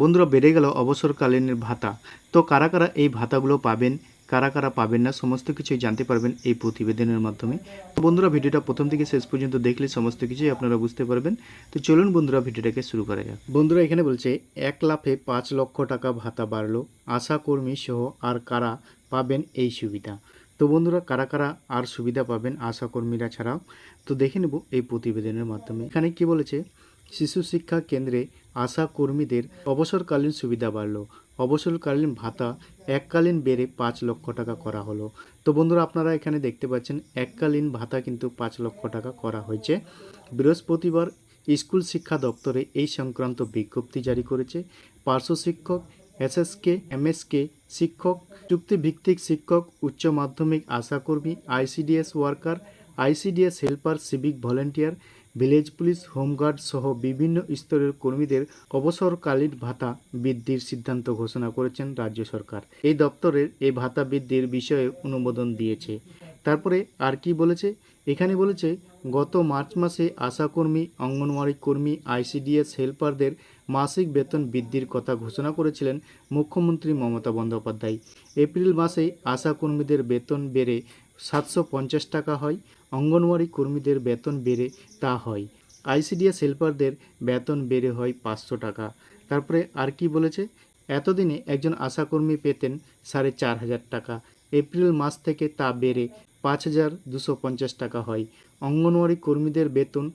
বন্ধুরা বেড়ে গেল অবসরকালীনের ভাতা। তো কারা কারা এই ভাতাগুলো পাবেন, কারা কারা পাবেন না, সমস্ত কিছুই জানতে পারবেন এই প্রতিবেদনের মাধ্যমে। তো বন্ধুরা ভিডিওটা প্রথম থেকে শেষ পর্যন্ত দেখলে সমস্ত কিছুই আপনারা বুঝতে পারবেন। তো চলুন বন্ধুরা ভিডিওটাকে শুরু করা যাক। বন্ধুরা এখানে বলছে, এক লাফে পাঁচ লক্ষ টাকা ভাতা বাড়লো আশাকর্মী সহ আর কারা পাবেন এই সুবিধা? তো বন্ধুরা কারা কারা আর সুবিধা পাবেন আশাকর্মীরা ছাড়াও? তো দেখে নেব এই প্রতিবেদনের মাধ্যমে। এখানে কি বলেছে শিশু শিক্ষা কেন্দ্রে আশা কর্মীদের অবসরকালীন সুবিধা বাড়লো। অবসরকালীন ভাতা এককালীন বেড়ে পাঁচ লক্ষ টাকা করা হলো। তো বন্ধুরা, আপনারা এখানে দেখতে পাচ্ছেন এককালীন ভাতা কিন্তু পাঁচ লক্ষ টাকা করা হয়েছে। বৃহস্পতিবার স্কুল শিক্ষা দপ্তরে এই সংক্রান্ত বিজ্ঞপ্তি জারি করেছে। পার্শ্ব শিক্ষক, এসএসকে, এমএসকে শিক্ষক, চুক্তিভিত্তিক শিক্ষক, উচ্চ মাধ্যমিক আশাকর্মী, ICDS worker, ICDS helper, civic volunteer village police, home guard সহ বিভিন্ন স্তরের কর্মীদের অবসরকালীন ভাতা বৃদ্ধির সিদ্ধান্ত ঘোষণা করেছেন রাজ্য সরকার। এই দপ্তরের এই ভাতা বৃদ্ধির বিষয়ে অনুমোদন দিয়েছে। তারপরে আর কি বলেছে? এখানে বলেছে, গত মার্চ মাসে আশাকর্মী, অঙ্গনওয়াড়ি কর্মী, আইসিডিএস হেল্পারদের মাসিক বেতন বৃদ্ধির কথা ঘোষণা করেছিলেন মুখ্যমন্ত্রী মমতা বন্দ্যোপাধ্যায়। এপ্রিল মাসেই আশাকর্মীদের বেতন বেড়ে সাতশো পঞ্চাশ টাকা হয়, অঙ্গনওয়াড়ি কর্মীদের বেতন বেড়ে তা হয়। আইসিডিএস হেল্পারদের বেতন বেড়ে হয় পাঁচশো টাকা। তারপরে আর কি বলেছে? এতদিনে একজন আশাকর্মী পেতেন সাড়ে চার হাজার টাকা। এপ্রিল মাস থেকে তা বেড়ে পাঁচ হাজার দুশো পঞ্চাশ টাকা হয়। অঙ্গনওয়াড়ি কর্মীদের বেতন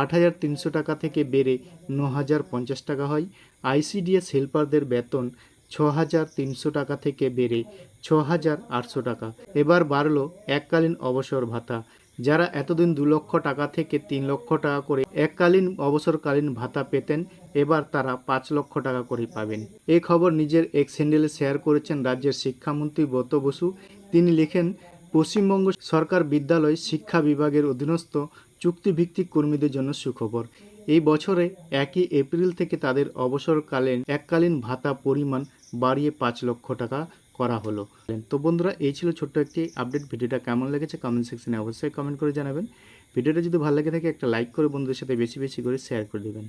আট হাজার তিনশো টাকা থেকে বেড়ে ন হাজার পঞ্চাশ টাকা হয়। আইসিডিএস হেল্পারদের বেতন ছ হাজার তিনশো টাকা থেকে বেড়ে ছ হাজার আটশো টাকা। এবার বাড়লো এককালীন অবসর ভাতা। যারা এতদিন দু লক্ষ টাকা থেকে তিন লক্ষ টাকা করে এককালীন অবসরকালীন ভাতা পেতেন, এবার তারা পাঁচ লক্ষ টাকা করে পাবেন। এই খবর নিজের এক্স হ্যান্ডেলে শেয়ার করেছেন রাজ্যের শিক্ষামন্ত্রী ব্রত বসু। তিনি লেখেন পশ্চিমবঙ্গ সরকার বিদ্যালয় শিক্ষা বিভাগের অধীনস্থ চুক্তিভিত্তিক কর্মীদের জন্য সুখবর। এই বছরে একই এপ্রিল থেকে তাদের অবসরকালীন এককালীন ভাতা পরিমাণ বাড়িয়ে পাঁচ লক্ষ টাকা করা হলো। তো বন্ধুরা, এই ছিল ছোট্ট একটি আপডেট। ভিডিওটা কেমন লেগেছে কমেন্ট সেকশনে অবশ্যই কমেন্ট করে জানাবেন। ভিডিওটা যদি ভালো লেগে থাকে, একটা লাইক করে বন্ধুদের সাথে বেশি বেশি করে শেয়ার করে দেবেন।